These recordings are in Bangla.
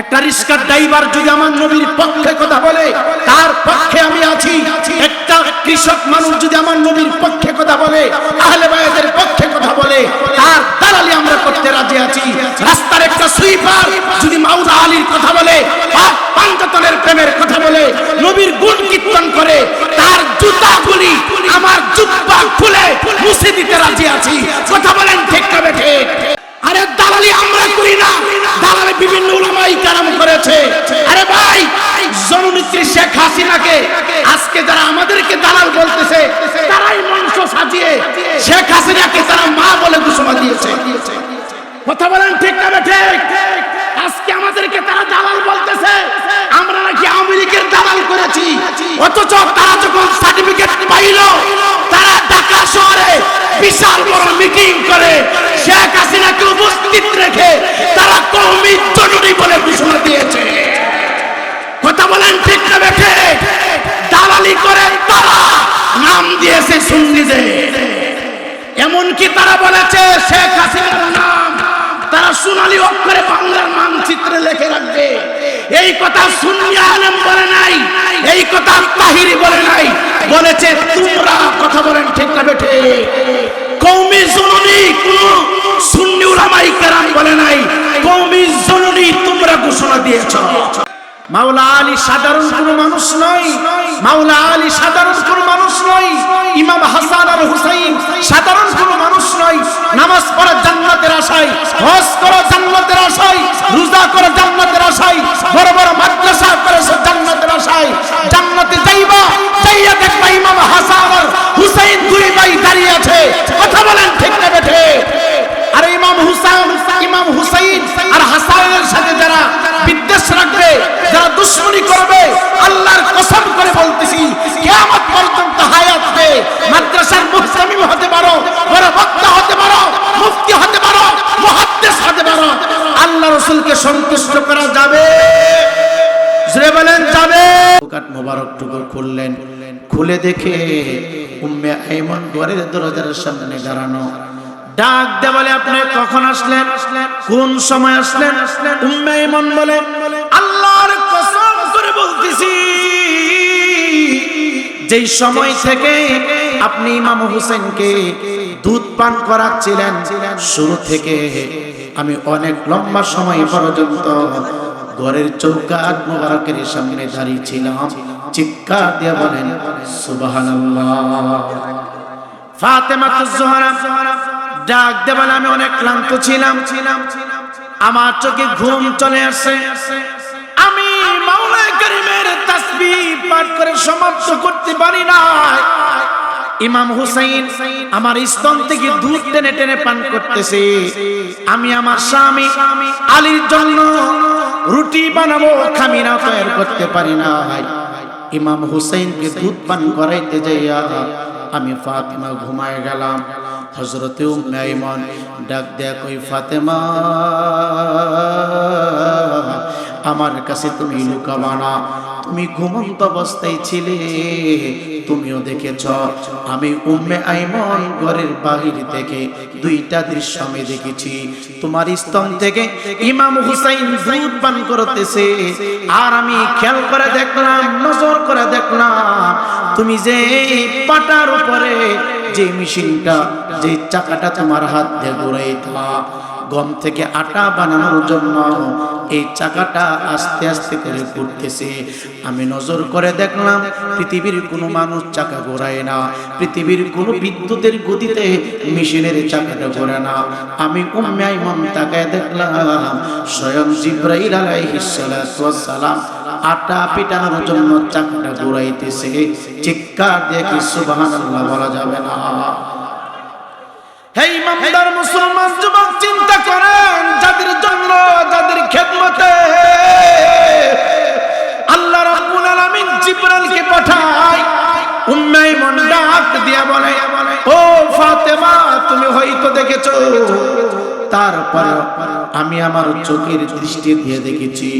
একটা রিস্কার ড্রাইভার যদি আমার নবীর পক্ষে কথা বলে, তার পক্ষে আমি আছি। একটা কৃষক মানুষ যদি আমার নবীর পক্ষে কথা বলে, আহলে বায়াতের পক্ষে কথা বলে, তার দালালি আমরা করতে রাজি আছি। রাস্তার একটা সুইপার যদি মাউলা আলীর কথা বলে, পাক পাঞ্জাতনের প্রেমের কথা বলে, নবীর গুণ কীর্তন করে, তার জুতাগুলি আমার জুব্বা খুলে মুছে দিতে রাজি আছি। কথা বলেন ঠিক না ঠিক? আরে দালালি আমরা করি না। শেখ হাসিনাকে আজকে যারা আমাদেরকে দালাল বলতেছে, তারাই মঞ্চ সাজিয়ে শেখ হাসিনাকে তারা মা বলে দিয়েছে। কথা বলেন ঠিক না ঠিক? আজকে আমাদেরকে তারা দালাল বলতেছে, আমরা নাকি আওয়ামী দালাল করেছি। অথচ তারা যখন সার্টিফিকেট পাইল, তারা ঢাকা শহরে বিশাল বড় মিটিং করে। শেখ হাসিনাকে উপস্থিত রেখে তারা কৌমি জরুরি বলে ঘোষণা দিয়েছে কথা বলেন, ঠিক না বেঠে দালালি করে তারা নাম দিয়েছে সুন্নিদের। এমনকি তারা বলেছে, শেখ হাসিনার নাম তারা সোনালি অক্ষরে বাংলার মানচিত্রে লিখে রাখবে। এই কথা সুন্নি আলম বলে নাই, এই কথা তাহিরি বলে নাই। বলেছে, তোমরা কথা বলেন, ঠিক না বেঠে কৌমি জননী কোন সুন্নি উলামাই কেরাম বলে নাই। কৌমি জননী তোমরা ঘোষণা দিয়েছ। মাওলা আলী সাধারণ কোন মানুষ নয়। মাওলা আলী সাধারণ কোন মানুষ নয়। ইমাম হাসান আর হুসাইন সাধারণ কোন মানুষ নয়। নামাজ পড়া জান্নাতের আশায়, হজ করা জান্নাতের আশায়, রোজা করা জান্নাতের আশায়, বড় বড় মাদ্রাসা করেছে জান্নাতের আশায়। জান্নাতে যাইবা, যাইয়া দেখবা ইমাম হাসান আর হুসাইন দুই ভাই দাঁড়িয়ে আছে। কথা বলেন ঠিক না বেঠে। দুশ্মনী করবে? আল্লাহর কসম করে বলতেছি, কিয়ামত পর্যন্ত হায়াতে মাদ্রাসার মুহতামিম হতে পারো, বড় বক্তা হতে পারো, মুফতি হতে পারো, মুহাদ্দিস হতে পারো। আল্লাহ রাসূলকে সন্তুষ্ট করা যাবে। বলেন, যাবে। কাট মোবারক টুকু খুললেন। খুলে দেখে উম্মে আইমন দরজার সামনে দাঁড়ানো। ডাক দে বলে আপনি কখন আসলেন? কোন সময় আসলেন? উম্মে ইমন বলে যেই সময় থেকে আপনি ইমাম হোসেনকে দুধ পান করাচ্ছিলেন, শুরু থেকে আমি অনেক লম্বা সময় পর্যন্ত ঘরের চৌকাট মোবারকের সামনে দাঁড়িয়ে ছিলাম। চিৎকার দিয়ে বলেন, সুবহানাল্লাহ। ডাক দেবেন আমি অনেক ক্লান্ত ছিলাম। আমার চোখে ঘুম চলে আসে তাসবিহ পাঠ করে সমাপ্ত করতে পারি না ইমাম হুসাইন আমার স্তন থেকে দুধ টেনে টেনে পান করতেছে। আমি আমার স্বামী আলীর জন্য রুটি বানাবো খামিনা তৈরি করতে পারি না ইমাম হুসাইনকে দুধ পান করাইতে যাইয়া আমি ফাতেমা ঘুমায় গেলাম। হজরতে উম্মাইমন ডাক দেয়া কই ফাতেমা আমার কাছে তুমি লুকাবানা। তুমি ঘুমন্ত অবস্থায় ছিলে। তুমিও দেখেছ, আমি উম্মে আইমন ঘরের বাহির থেকে দুইটা দৃশ্য আমি দেখেছি। তোমার স্তন থেকে ইমাম হুসাইন দুধ পান করতেছে। আর আমি খেয়াল করে দেখলাম, নজর করে দেখলাম, তুমি যে পাটার উপরে যে মেশিনটা, যে চাকাটা তোমার হাত দিয়ে ঘুরাইতা, গম থেকে আটা বানানোর জন্য এই চাকাটা আস্তে আস্তে করে ঘুরতেছে আমি নজর করে দেখলাম, পৃথিবীর কোনো মানুষ চাকা ঘোরায় না। পৃথিবীর কোনো বিদ্যুতের গতিতে মেশিনের চাকাটা ঘোরে না। আমি উম্মাই মন তাকায় দেখলাম, স্বয়ং জিব্রাইল আলাইহিস সালাম আটা পিটানোর জন্য চাকাটা ঘুরাইতেছে। চিৎকার দিয়ে কি সুবহানাল্লাহ বলা যাবে না। হে ইমামদার মুসলমান যুবক, চিন্তা করেন, যাদের জন্য যাদের খেদমতে। আল্লাহ পাঠায় আমি আমার চোখের দৃষ্টি দিয়ে দেখেছি।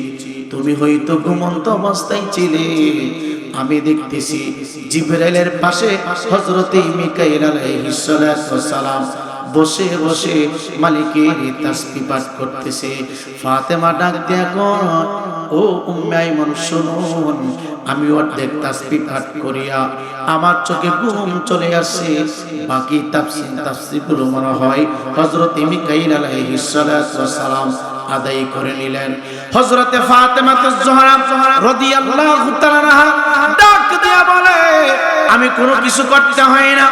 তুমি হয়তো ঘুমন্ত অবস্থায় ছিলে আমি দেখতেছি জিবরাইলের পাশে হযরতে মিকাইল আলাইহিস সালাম বসে বসে মালিকের তাসবি পাঠ করতেছে। ফাতেমা ডাক দেয়া ও উম্মাই মানুষ শুনুন, আমি অর্ধেক তাসবি পাঠ করিয়া আমার চোখে ঘুম চলে আসে বাকি তাফসির তাফসিরগুলো মনে হয় হযরত মিকাইল আলাইহিস সালাতু সালাম আদায় করে নিলেন। হযরতে ফাতেমা জোহরা রাদিয়াল্লাহু তাআলা ডাক দিয়া বলে, আমি কোনো কিছু করতে হয় না।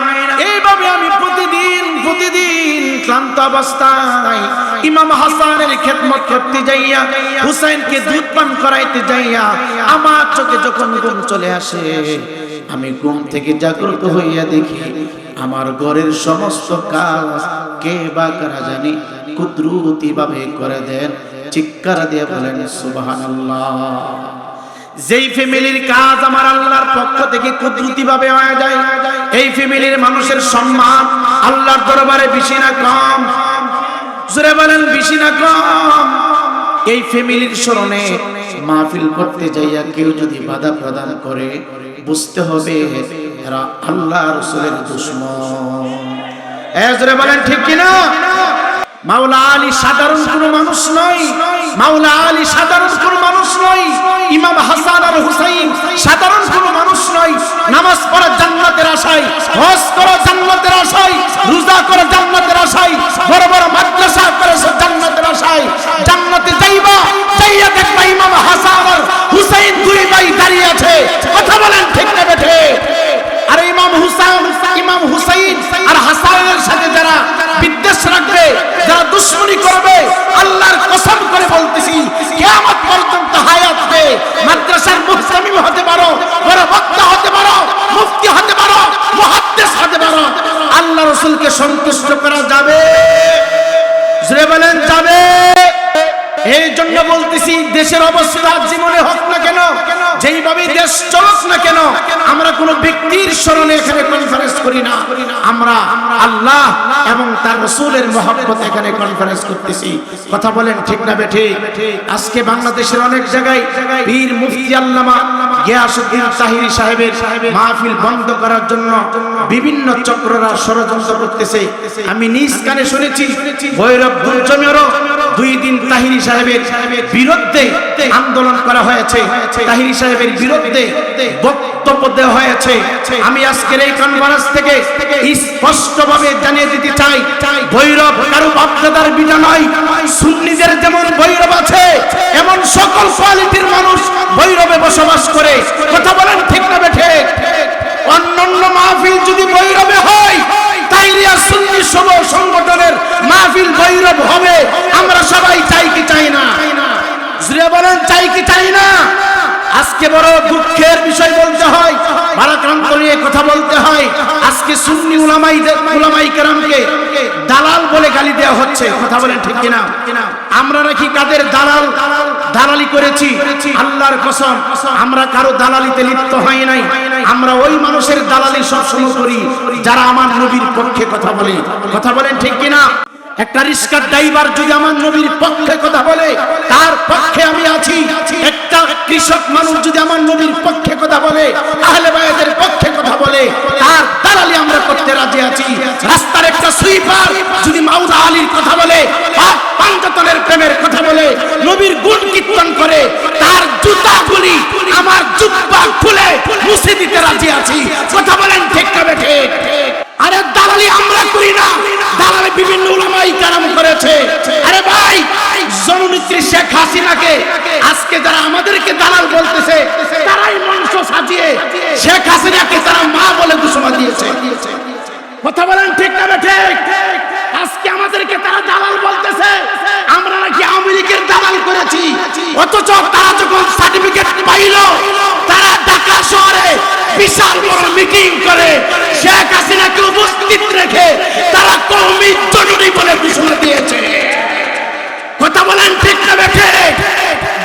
এইভাবে আমি প্রতিদিন প্রতিদিন ক্লান্ত অবস্থায় ইমাম হাসানের খেদমত করতে যাইয়া, হুসাইনকে দুধ পান করাইতে যাইয়া আমার চোখে যখন ঘুম চলে আসে, আমি ঘুম থেকে জাগ্রত হইয়া দেখি, আমার ঘরের সমস্ত কাজ কে বা কারা জানি? কুদরতি ভাবে করে দেন, চিৎকার দিয়ে বলেন, সুবহানাল্লাহ। যেই ফ্যামিলির কাজ আমার আল্লাহর পক্ষ থেকে কুদরতি ভাবে হয়ে যায়, এই ফ্যামিলির মানুষের সম্মান আল্লাহর দরবারে বেশি না কম। জোরে বলেন, বেশি না কম। এই ফ্যামিলির স্মরণে মাহফিল করতে যাইয়া কেউ যদি বাধা প্রদান করে, বুঝতে হবে এরা আল্লাহ রসুলের দুশ্মন। এ জোরে বলেন, ঠিক কিনা? মাওলা আলী সাধারণ কোন মানুষ নয়। মাওলা আলী সাধারণ কোন মানুষ নয়। ইমাম হাসান আর হুসাইন সাধারণ কোন মানুষ নয়। নামাজ পড়া জান্নাতের আশায়, হজ করা জান্নাতের আশায়, রোজা করা জান্নাতের আশায়, বড় বড় মাদ্রাসা করে জান্নাতের আশায়। জান্নাতে যাইবা, যাইয়া দেখবা ইমাম হাসান আর হুসাইন দুই ভাই দাঁড়িয়ে আছে। কথা বলেন ঠিক না বেঠে। আর ইমাম হুসাইন ইমাম হুসাইন আর হাসানের সাথে যারা বিদ্বেষ রাখবে, যারা দুশ্মনী করবে, আল্লাহর কসম করে বলতেছি, কিয়ামত পর্যন্ত হায়াতে মাদ্রাসার মুহতামিম হতে পারো বড় বক্তা হতে পারো, মুফতি হতে পারো, মুহাদ্দিস হতে পারো। আল্লাহ রাসূলকে সন্তুষ্ট করা যাবে। জোরে বলেন, যাবে। এই জন্য বলতেছি, দেশের অবস্থা জীবনে যেইভাবে দেশ চলক না কেন, আমরা কোনো ব্যক্তির স্মরণে এখানে কনফারেন্স করি না। আমরা আল্লাহ এবং তার রসুলের মহব্বত এখানে কনফারেন্স করতেছি। কথা বলেন ঠিক না বেঠে? আজকে বাংলাদেশের অনেক জায়গায় বীর মুফতি আল্লামা গিয়াসউদ্দিন তাহিরি সাহেবের মাহফিল বন্ধ করার জন্য বিভিন্ন চক্ররা ষড়যন্ত্র করতেছে। আমি নিজ কানে শুনেছি, ভৈরব দুর্জমেরও দুই দিন তাহিরি সাহেবের বিরুদ্ধে আন্দোলন করা হয়েছে। তাহিরি সাহেবের বিরুদ্ধে বক্তব্য দেওয়া হয়েছে। আমি আজকের এই কনফারেন্স থেকে স্পষ্টভাবে জানিয়ে দিতে চাই, ভৈরব কারও বাপদাদার বিটা নয়। সুন্নিদের যেমন ভৈরব আছে, এমন সকল কোয়ালিটির মানুষ ভৈরবে বসবাস করে কথা বলেন ঠিক না বেঠে অন্যান্য মাহফিল যদি ভৈরবে হয় তাইরিয়া সুন্নি সব সংগঠনের মাহফিল ভৈরব হবে আমরা সবাই চাই কি চাই না জুড়ে বলেন চাই কি চাই না? আজকে বড় দুঃখের বিষয় বলতে হয় ভারাক্রান্ত নিয়ে কথা বলতে হয়। আজকে সুন্নি উলামাই উলামাই কেরামকে দালাল বলে গালি দেওয়া হচ্ছে, কথা বলেন ঠিক কিনা? আমরা নাকি কাদের দালাল? দালালি করেছি, আল্লাহর কসম, আমরা কারও দালালিতে লিপ্ত হয় নাই। আমরা ওই মানুষের দালালি সবসময় করি, যারা আমার নবীর পক্ষে কথা বলে। কথা বলেন ঠিক কিনা? একটা রিস্কার ড্রাইভার যদি আমার নবীর পক্ষে কথা বলে, তার পক্ষে আমি আছি। একটা কৃষক মানুষ যদি আমার নবীর পক্ষে কথা বলে, আহলে বায়াতের পক্ষে কথা বলে, তার দালালি আমরা করতে রাজি আছি। রাস্তার একটা সুইপার যদি মাউলা আলীর কথা বলে পাপ পাঞ্জাতনের প্রেমের কথা বলে, নবীর গুণ কীর্তন করে, তার জুতাগুলি আমার জুব্বা খুলে মুছে দিতে রাজি আছি। কথা বলেন ঠিক না ঠিক? করেছে। আরে ভাই জননেত্রী শেখ হাসিনাকে আজকে যারা আমাদেরকে দালাল বলতেছে, তারাই মঞ্চ সাজিয়ে শেখ হাসিনাকে তারা মা বলে ঘোষণা দিয়েছে। কথা বলেন ঠিক না ঠিক আজকে আমাদেরকে তারা দালাল বলতেছে, আমরা নাকি আমেরিকার দালাল করেছি। অথচ তারা যখন সার্টিফিকেট পাইল ঢাকা শহরে বিশাল বড় মিটিং করে। শেখ হাসিনাকে উপস্থিত রেখে তারা কৌমি জরুরি বলে ঘোষণা দিয়েছে। কথা বলেন ঠিক না বেঠে?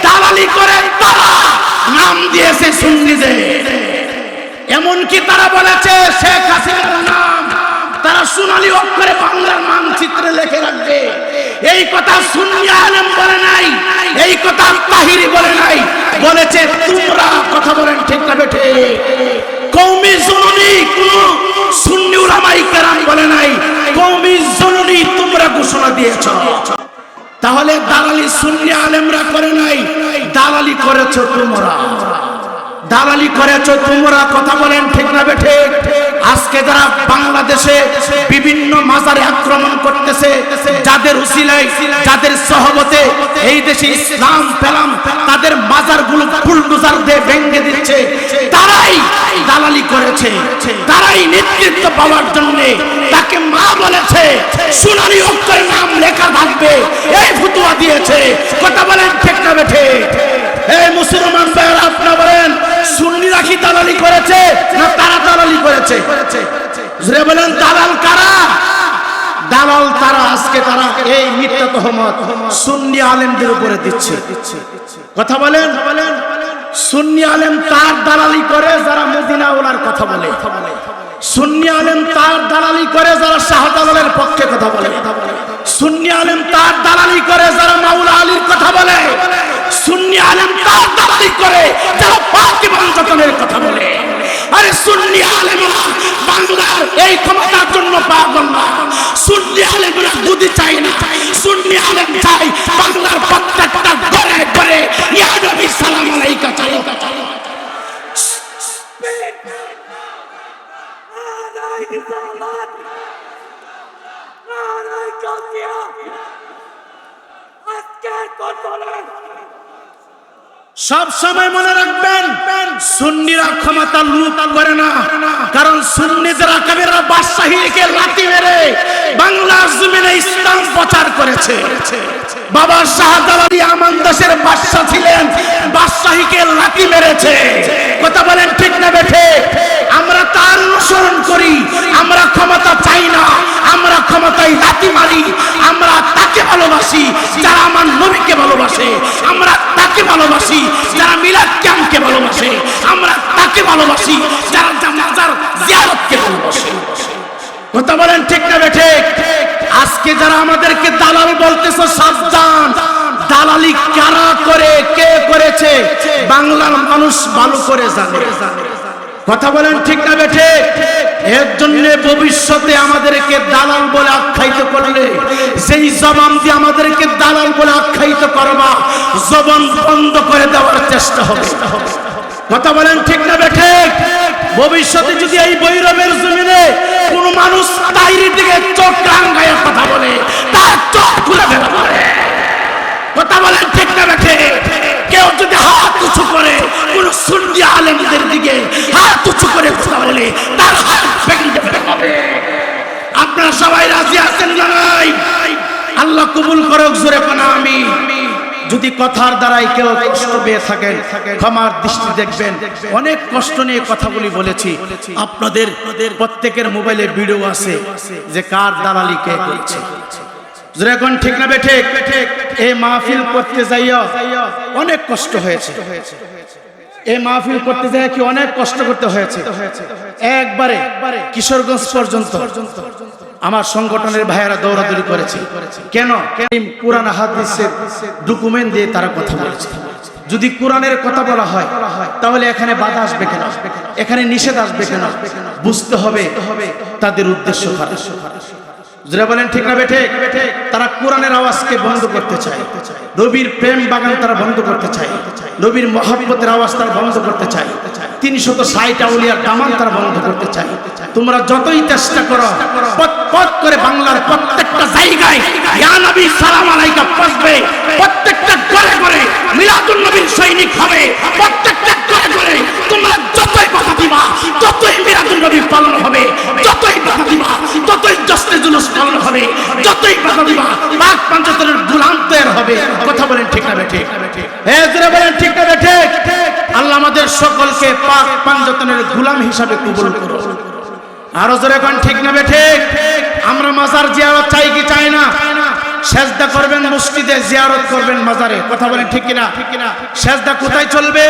দালালি করে তারা নাম দিয়েছে সুন্নিদের। এমনকি তারা বলেছে, শেখ হাসিনার নাম তারা সোনালী অক্ষরে বাংলার মানচিত্রে লিখে রাখবে। এই কথা সুন্নি আলেম বলে নাই, এই কথা তাহিরি বলে নাই। বলেছে, তোমরা কথা বলেন ঠিক না বেঠে। কৌমি জননী কোন সুন্নি উলামাই কেরাম বলে নাই। কৌমি জননী ঘোষণা দিয়েছ। তাহলে দালালি সুন্নি আলেমরা করে নাই, দালালি করেছ তোমরা। দালালি করেছ তোমরা কথা বলেন, ঠিক না বেঠে আজকে যারা বাংলাদেশে বিভিন্ন মাজারে আক্রমণ করতেছে, যাদের উসিলাই যাদের সহবতে এই দেশে ইসলাম পেলাম, তাদের মাজারগুলো বুলডোজার দিয়ে ভেঙে দিচ্ছে। তারাই দালালি করেছে, তারাই নেতৃত্ব পাওয়ার জন্য তাকে মা বলেছে সোনালী অক্ষরে নাম লেখা থাকবে, এই ফুতুয়া দিয়েছে। কথা বলেন, ঠিক না বেঠে এই মুসলমান ভাইয়েরা, আপনারা বলেন সুন্নি রাখি দালালি করেছে না তারা দালালি করেছে? জুড়ে বলেন, দালাল কারা? দালাল তারা, আজকে তারা এই মিথ্যা তহমত সুন্নি আলেমদের উপরে দিচ্ছে। কথা বলেন? সুন্নি আলেম তার দালালি করে যারা মদিনা ওনার কথা বলে। সুন্নি আলেম তার দালালি করে যারা শাহজালালের পক্ষে কথা বলে। সুন্নি আলেম তার দালালি করে, যারা মাউলা আলীর কথা বলে। সুন্নি আলেম তার দালালি করে, যারা পার্টি বাঞ্চনের কথা বলে। আরে সুন্নি আলেমরা বাংলার এই ক্ষমতার জন্য পাগল না। সুন্নি আলেমরা বুদ্ধি চাই না। সুন্নি আলেম চাই বাংলার সব সময় মনে রাখবেন, সুন্নিরা ক্ষমতা লুট করে না। কারণ সুন্নিদের কবিরা বাদশাহীকে লাথি মেরে বাংলার জমিনে ইসলাম প্রচার করেছে। বাবা শাহজালালি আমান দেশের বাদশা ছিলেন, বাদশাহীকে লাথি মেরেছে। কথা বলেন ঠিক না বেঠে? আমরা তার অনুসরণ করি। আমরা ক্ষমতা চাই না। আমরা ক্ষমতায় লাথি মারি। আমরা তাকে ভালোবাসি, যারা আমার নবীকে ভালোবাসে। আমরা তাকে ভালোবাসি, যারা মিলাদ ক্যাম্পকে ভালোবাসে। আমরা তাকে ভালোবাসি, যারা জামাজার জিয়ারতকে ভালোবাসে। কথা বলেন ঠিক না বেঠে আজকে যারা আমাদেরকে দালাল বলতেছে, সাবধান। দালালি কারা করে, কে করেছে? বাংলার মানুষ ভালো করে জানে। কথা বলেন ঠিক না বেঠে? এর জন্য ভবিষ্যতে আমাদেরকে দালাল বলে আখ্যায়িত করলে সেই জবান দিয়ে আমাদেরকে দালাল বলে আখ্যায়িত করবা জবান বন্ধ করে দেওয়ার চেষ্টা হবে। কথা বলেন ঠিক না বেঠে? ভবিষ্যতে যদি এই বৈরবের জমিনে কোন মানুষ তাইরির দিকে চোখ রাঙ্গায় কথা বলে, তার চোখ খুলে ফেলা কথা বলেন ঠিক না বেঠে? কেউ যদি হাত উঁচু করে কোন সুন্নি আলেমদের দিকে হাত উঁচু করে কথা বলে, তার হাত ভেঙে হবে আপনারা সবাই রাজি আছেন না নাই? আল্লাহ কবুল করুক, জোরে কোনা আমি যদি কথার দ্বারাই কেউ কষ্ট পেয়ে থাকেন, ক্ষমার দৃষ্টি দেখবেন। অনেক কষ্ট নিয়ে কথাগুলি বলেছি। আপনাদের প্রত্যেকের মোবাইলে ভিডিও আছে যে কার দালালি কে করছে। যেরকম ঠিক না বেঠে এই মাহফিল করতে যাইয়া অনেক কষ্ট হয়েছে। এই মাহফিল করতে যাই কি অনেক কষ্ট করতে হয়েছে? একবারে কিশোরগঞ্জ পর্যন্ত আমার সংগঠনের ভাইয়েরা দৌড়াদৌড়ি করেছে। কেন? কোরআন হাদিসের ডকুমেন্ট দিয়ে তারা কথা বলেছে। যদি কোরআনের কথা বলা হয় তাহলে এখানে বাধা আসবে কেন? এখানে নিষেধ আসবে কেন? বুঝতে হবে তাদের উদ্দেশ্য যারা বলেন, ঠিক না বেঠে তারা কোরআনের আওয়াজকে বন্ধ করতে চায়। নবীর প্রেম বাগান তারা বন্ধ করতে চায়। নবীর মহাব্বতের আওয়াজ তারা বন্ধ করতে চায়। তিনশত ষাট আউলিয়ার কামান তারা বন্ধ করতে চায়। তোমরা যতই চেষ্টা করো পথ পথ করে বাংলার প্রত্যেকটা জায়গায় ইয়া নবী সালাম আলাইকা প্রত্যেকটা ঘরে ঘরে মিলাদুন নবীর সৈনিক হবে। প্রত্যেকটা ঠিক না ঠিক? আল্লাহ আমাদের সকলকে পাক পাঞ্চতনের গুলাম হিসাবে কবুল করুন। আরও জোরে কোন, ঠিক না বেঠে আমরা মাজার জিয়ারত চাই কি চাই না? সেজদা করবেন, মসজিদে জিয়ারত করবেন মাজারে। কথা বলেন ঠিক কিনা? ঠিক সেজদা কোথায় চলবে?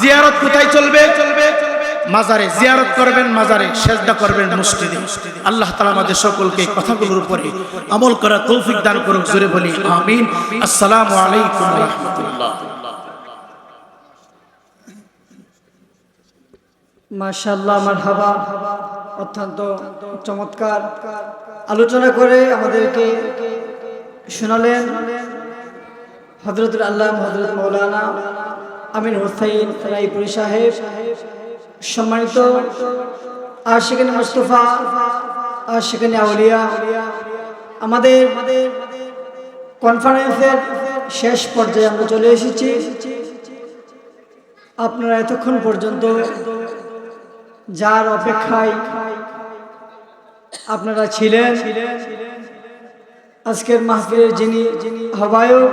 জিয়ারত কোথায় চলবে চলবে? মাজারে জিয়ারত করবেন, মাজারে সেজদা করবেন মসজিদে। আল্লাহ তাআলা আমাদের সকলকে কথাগুলোর উপরে আমল করা তৌফিক দান করুক, জোরে বলি, আমিন। আসসালামু আলাইকুম রাহমাতুল্লাহ। মাশাল্লাহ মারহাবা। অত্যন্ত চমৎকার আলোচনা করে আমাদেরকে শোনালেন আল্লাহ হজরত মৌলানা আমিন হোসাইন সাহেব। সম্মানিত আর সেখানে মোস্তফা আর সেখানে আউলিয়া, আমাদের কনফারেন্সের শেষ পর্যায়ে আমরা চলে এসেছি। আপনারা এতক্ষণ পর্যন্ত যার অপেক্ষায় আপনারা ছিলেন, আজকের মাহফিলের যিনি হবায়ক